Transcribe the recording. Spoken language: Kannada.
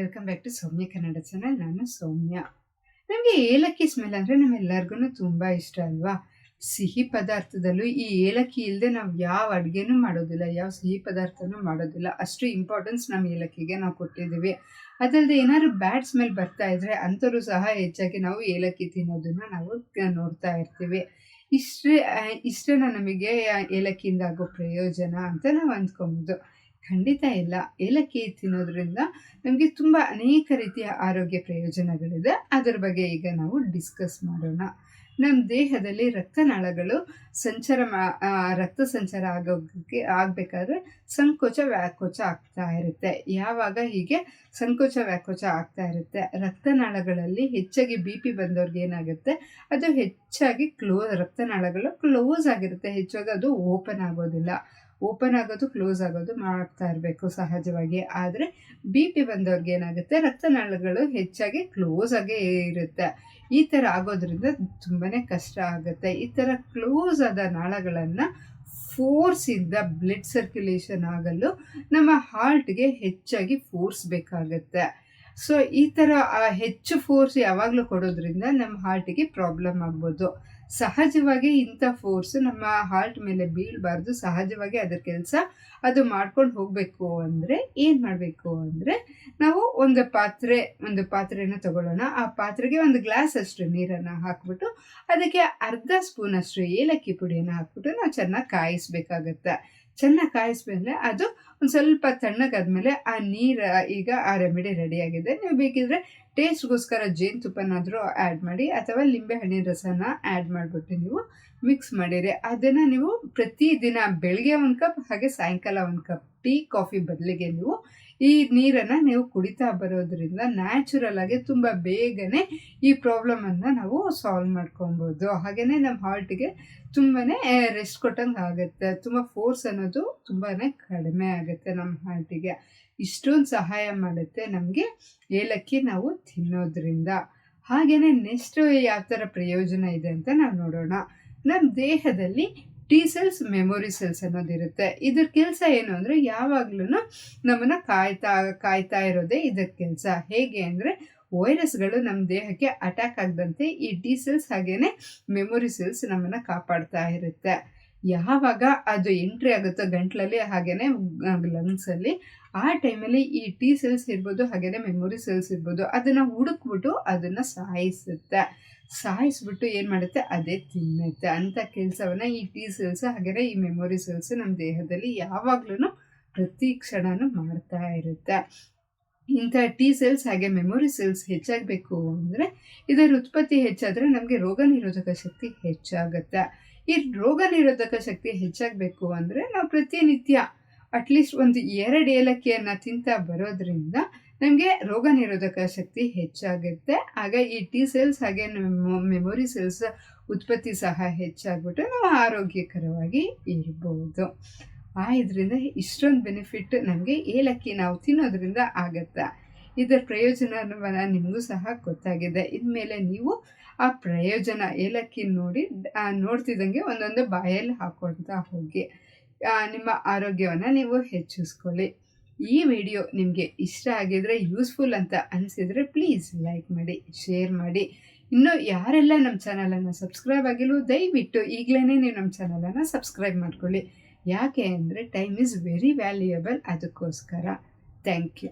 Welcome back to Soumya Kannada channel ನಾನು ಸೌಮ್ಯ. ನಮಗೆ ಏಲಕ್ಕಿ ಸ್ಮೆಲ್ ಅಂದರೆ ನಮ್ಮೆಲ್ಲರಿಗೂ ತುಂಬ ಇಷ್ಟ ಅಲ್ವಾ? ಸಿಹಿ ಪದಾರ್ಥದಲ್ಲೂ ಈ ಏಲಕ್ಕಿ ಇಲ್ಲದೆ ನಾವು ಯಾವ ಅಡುಗೆನೂ ಮಾಡೋದಿಲ್ಲ, ಯಾವ ಸಿಹಿ ಪದಾರ್ಥನೂ ಮಾಡೋದಿಲ್ಲ. ಅಷ್ಟು ಇಂಪಾರ್ಟೆನ್ಸ್ ನಮ್ಮ ಏಲಕ್ಕಿಗೆ ನಾವು ಕೊಟ್ಟಿದ್ದೀವಿ. ಅದಲ್ಲದೆ ಏನಾದ್ರು ಬ್ಯಾಡ್ ಸ್ಮೆಲ್ ಬರ್ತಾ ಇದ್ರೆ ಅಂಥವ್ರು ಸಹ ಹೆಚ್ಚಾಗಿ ನಾವು ಏಲಕ್ಕಿ ತಿನ್ನೋದನ್ನು ನಾವು ನೋಡ್ತಾ ಇರ್ತೀವಿ. ಇಷ್ಟೇ ಇಷ್ಟೇನ ನಮಗೆ ಏಲಕ್ಕಿಯಿಂದ ಆಗೋ ಪ್ರಯೋಜನ ಅಂತ ನಾವು ಅಂದ್ಕೊಬೋದು. ಖಂಡಿತ ಇಲ್ಲ. ಏಲಕ್ಕಿ ತಿನ್ನೋದ್ರಿಂದ ನಮಗೆ ತುಂಬ ಅನೇಕ ರೀತಿಯ ಆರೋಗ್ಯ ಪ್ರಯೋಜನಗಳಿದೆ. ಅದರ ಬಗ್ಗೆ ಈಗ ನಾವು ಡಿಸ್ಕಸ್ ಮಾಡೋಣ. ನಮ್ಮ ದೇಹದಲ್ಲಿ ರಕ್ತನಾಳಗಳು ಸಂಚಾರ ರಕ್ತ ಸಂಚಾರ ಆಗೋಕ್ಕೆ ಆಗಬೇಕಾದ್ರೆ ಸಂಕೋಚ, ವ್ಯಾಕೋಚ ಆಗ್ತಾ ಇರುತ್ತೆ. ಯಾವಾಗ ಹೀಗೆ ಸಂಕೋಚ, ವ್ಯಾಕೋಚ ಆಗ್ತಾ ಇರುತ್ತೆ? ರಕ್ತನಾಳಗಳಲ್ಲಿ ಹೆಚ್ಚಾಗಿ ಬಿ ಪಿ ಬಂದವ್ರಿಗೆ ಏನಾಗುತ್ತೆ? ಅದು ಹೆಚ್ಚಾಗಿ ಕ್ಲೋ, ರಕ್ತನಾಳಗಳು ಕ್ಲೋಸ್ ಆಗಿರುತ್ತೆ. ಹೆಚ್ಚಾಗಿ ಅದು ಓಪನ್ ಆಗೋದಿಲ್ಲ. ಓಪನ್ ಆಗೋದು, ಕ್ಲೋಸ್ ಆಗೋದು ಮಾಡ್ತಾ ಇರಬೇಕು ಸಹಜವಾಗಿ. ಆದರೆ ಬಿ ಪಿ ಬಂದವ್ರಿಗೆ ಏನಾಗುತ್ತೆ? ರಕ್ತನಾಳಗಳು ಹೆಚ್ಚಾಗಿ ಕ್ಲೋಸ್ ಆಗೇ ಇರುತ್ತೆ. ಈ ಥರ ಆಗೋದ್ರಿಂದ ತುಂಬಾ ಕಷ್ಟ ಆಗುತ್ತೆ. ಈ ಥರ ಕ್ಲೋಸ್ ಆದ ನಾಳಗಳನ್ನು ಫೋರ್ಸಿಂದ ಬ್ಲಡ್ ಸರ್ಕ್ಯುಲೇಷನ್ ಆಗಲು ನಮ್ಮ ಹಾರ್ಟ್ಗೆ ಹೆಚ್ಚಾಗಿ ಫೋರ್ಸ್ ಬೇಕಾಗುತ್ತೆ. ಸೊ, ಈ ಥರ ಹೆಚ್ಚು ಫೋರ್ಸ್ ಯಾವಾಗಲೂ ಕೊಡೋದ್ರಿಂದ ನಮ್ಮ ಹಾರ್ಟಿಗೆ ಪ್ರಾಬ್ಲಮ್ ಆಗ್ಬೋದು. ಸಹಜವಾಗಿ ಇಂಥ ಫೋರ್ಸ್ ನಮ್ಮ ಹಾರ್ಟ್ ಮೇಲೆ ಬೀಳಬಾರ್ದು. ಸಹಜವಾಗಿ ಅದರ ಕೆಲಸ ಅದು ಮಾಡ್ಕೊಂಡು ಹೋಗಬೇಕು ಅಂದರೆ ಏನು ಮಾಡಬೇಕು ಅಂದರೆ ನಾವು ಒಂದು ಪಾತ್ರೆ, ಒಂದು ಪಾತ್ರೆನ ತಗೊಳ್ಳೋಣ. ಆ ಪಾತ್ರೆಗೆ ಒಂದು ಗ್ಲಾಸ್ ಅಷ್ಟು ನೀರನ್ನು ಹಾಕ್ಬಿಟ್ಟು, ಅದಕ್ಕೆ ಅರ್ಧ ಸ್ಪೂನ್ ಅಷ್ಟು ಏಲಕ್ಕಿ ಪುಡಿಯನ್ನು ಹಾಕ್ಬಿಟ್ಟು ನಾವು ಚೆನ್ನಾಗಿ ಕಾಯಿಸ್ಬೇಕಾಗತ್ತೆ. ಚೆನ್ನಾಗಿ ಕಾಯಿಸ್ಬೇಕಂದ್ರೆ ಅದು ಒಂದು ಸ್ವಲ್ಪ ತಣ್ಣಗಾದ್ಮೇಲೆ ಆ ನೀರು ಈಗ ಆ ರೆಮಿಡಿ ರೆಡಿಯಾಗಿದೆ. ನೀವು ಬೇಕಿದ್ರೆ ಟೇಸ್ಟ್ಗೋಸ್ಕರ ಜೇನುತುಪ್ಪನಾದರೂ ಆ್ಯಡ್ ಮಾಡಿ ಅಥವಾ ಲಿಂಬೆ ಹಣ್ಣಿನ ರಸನ ಆ್ಯಡ್ ಮಾಡಿಬಿಟ್ಟು ನೀವು ಮಿಕ್ಸ್ ಮಾಡಿರಿ. ಅದನ್ನು ನೀವು ಪ್ರತಿದಿನ ಬೆಳಗ್ಗೆ ಒಂದು ಕಪ್ ಹಾಗೆ ಸಾಯಂಕಾಲ ಒಂದು ಕಪ್ ಟೀ, ಕಾಫಿ ಬದಲಿಗೆ ನೀವು ಈ ನೀರನ್ನು ನೀವು ಕುಡಿತಾ ಬರೋದ್ರಿಂದ ನ್ಯಾಚುರಲ್ ಆಗಿ ತುಂಬ ಬೇಗನೆ ಈ ಪ್ರಾಬ್ಲಮನ್ನು ನಾವು ಸಾಲ್ವ್ ಮಾಡ್ಕೊಬೋದು. ಹಾಗೆಯೇ ನಮ್ಮ ಹಾರ್ಟಿಗೆ ತುಂಬಾ ರೆಸ್ಟ್ ಕೊಟ್ಟಂಗೆ ಆಗುತ್ತೆ. ತುಂಬ ಫೋರ್ಸ್ ಅನ್ನೋದು ತುಂಬಾ ಕಡಿಮೆ ಆಗುತ್ತೆ ನಮ್ಮ ಹಾರ್ಟಿಗೆ ಇಷ್ಟೊಂದು ಸಹಾಯ ಮಾಡುತ್ತೆ ನಮಗೆ ಏಲಕ್ಕಿ ನಾವು ತಿನ್ನೋದ್ರಿಂದ. ಹಾಗೆಯೇ ನೆಕ್ಸ್ಟ್ ಯಾವ ಥರ ಪ್ರಯೋಜನ ಇದೆ ಅಂತ ನಾವು ನೋಡೋಣ. ನಮ್ಮ ದೇಹದಲ್ಲಿ ಟಿ ಸೆಲ್ಸ್ ಮೆಮೊರಿ ಸೆಲ್ಸ್ ಅನ್ನೋದಿರುತ್ತೆ ಇದ್ರ ಕೆಲಸ ಏನು ಅಂದರೆ ಯಾವಾಗ್ಲೂ ನಮ್ಮನ್ನು ಕಾಯ್ತಾ ಕಾಯ್ತಾ ಇರೋದೇ ಇದರ ಕೆಲಸ. ಹೇಗೆ ಅಂದರೆ ವೈರಸ್ಗಳು ನಮ್ಮ ದೇಹಕ್ಕೆ ಅಟ್ಯಾಕ್ ಆಗದಂತೆ ಈ ಟಿ ಸೆಲ್ಸ್ ಹಾಗೇನೆ ಮೆಮೊರಿ ಸೆಲ್ಸ್ ನಮ್ಮನ್ನು ಕಾಪಾಡ್ತಾ ಇರುತ್ತೆ. ಯಾವಾಗ ಅದು ಎಂಟ್ರಿ ಆಗುತ್ತೋ ಗಂಟ್ಲಲ್ಲಿ ಹಾಗೇ ಲಂಗ್ಸಲ್ಲಿ ಆ ಟೈಮಲ್ಲಿ ಈ ಟಿ ಸೆಲ್ಸ್ ಇರ್ಬೋದು ಹಾಗೆಯೇ ಮೆಮೊರಿ ಸೆಲ್ಸ್ ಇರ್ಬೋದು, ಅದನ್ನು ಹುಡುಕ್ಬಿಟ್ಟು ಅದನ್ನು ಸಾಯಿಸುತ್ತೆ. ಸಾಯಿಸ್ಬಿಟ್ಟು ಏನು ಮಾಡುತ್ತೆ? ಅದೇ ತಿನ್ನುತ್ತೆ. ಅಂಥ ಕೆಲಸವನ್ನು ಈ ಟಿ ಸೆಲ್ಸ್ ಹಾಗೆಯೇ ಈ ಮೆಮೊರಿ ಸೆಲ್ಸ್ ನಮ್ಮ ದೇಹದಲ್ಲಿ ಯಾವಾಗ್ಲೂ ಪ್ರತಿ ಕ್ಷಣನೂ ಮಾಡ್ತಾ ಇರುತ್ತೆ. ಇಂಥ ಟಿ ಸೆಲ್ಸ್ ಹಾಗೆ ಮೆಮೊರಿ ಸೆಲ್ಸ್ ಹೆಚ್ಚಾಗಬೇಕು ಅಂದರೆ, ಇದರ ಉತ್ಪತ್ತಿ ಹೆಚ್ಚಾದರೆ ನಮಗೆ ರೋಗ ನಿರೋಧಕ ಶಕ್ತಿ ಹೆಚ್ಚಾಗುತ್ತೆ. ಈ ರೋಗ ನಿರೋಧಕ ಶಕ್ತಿ ಹೆಚ್ಚಾಗಬೇಕು ಅಂದರೆ ನಾವು ಪ್ರತಿನಿತ್ಯ ಅಟ್ಲೀಸ್ಟ್ ಒಂದು ಎರಡು ಏಲಕ್ಕಿಯನ್ನು ತಿಂತಾ ಬರೋದ್ರಿಂದ ನಮಗೆ ರೋಗ ನಿರೋಧಕ ಶಕ್ತಿ ಹೆಚ್ಚಾಗುತ್ತೆ. ಹಾಗೆ ಈ ಟಿ ಸೆಲ್ಸ್ ಹಾಗೆ ಮೆಮೊರಿ ಸೆಲ್ಸ್ ಉತ್ಪತ್ತಿ ಸಹ ಹೆಚ್ಚಾಗ್ಬಿಟ್ಟು ನಾವು ಆರೋಗ್ಯಕರವಾಗಿ ಇರ್ಬೋದು. ಆ ಇದರಿಂದ ಇಷ್ಟೊಂದು ಬೆನಿಫಿಟ್ ನಮಗೆ ಏಲಕ್ಕಿ ನಾವು ತಿನ್ನೋದ್ರಿಂದ ಆಗತ್ತೆ? ಇದರ ಪ್ರಯೋಜನವನ್ನು ನಿಮಗೂ ಸಹ ಗೊತ್ತಾಗಿದೆ. ಇನ್ಮೇಲೆ ನೀವು ಆ ಪ್ರಯೋಜನ ಏಲಕ್ಕಿ ನೋಡಿ ನೋಡ್ತಿದ್ದಂಗೆ ಒಂದೊಂದು ಬಾಯಲ್ಲಿ ಹಾಕೊಳ್ತಾ ಹೋಗಿ. ನಿಮ್ಮ ಆರೋಗ್ಯವನ್ನು ನೀವು ಹೆಚ್ಚಿಸ್ಕೊಳ್ಳಿ. ಈ ವಿಡಿಯೋ ನಿಮಗೆ ಇಷ್ಟ ಆಗಿದ್ರೆ, ಯೂಸ್ಫುಲ್ ಅಂತ ಅನಿಸಿದರೆ ಪ್ಲೀಸ್ ಲೈಕ್ ಮಾಡಿ, ಶೇರ್ ಮಾಡಿ. ಇನ್ನು ಯಾರೆಲ್ಲ ನಮ್ಮ ಚಾನಲನ್ನು ಸಬ್ಸ್ಕ್ರೈಬ್ ಆಗಿಲ್ಲವೋ ದಯವಿಟ್ಟು ಈಗಲೇ ನೀವು ನಮ್ಮ ಚಾನಲನ್ನು ಸಬ್ಸ್ಕ್ರೈಬ್ ಮಾಡ್ಕೊಳ್ಳಿ. ಯಾಕೆ ಅಂದರೆ, ಟೈಮ್ ಈಸ್ ವೆರಿ ವ್ಯಾಲ್ಯೂಯಬಲ್ ಅದಕ್ಕೋಸ್ಕರ. Thank you.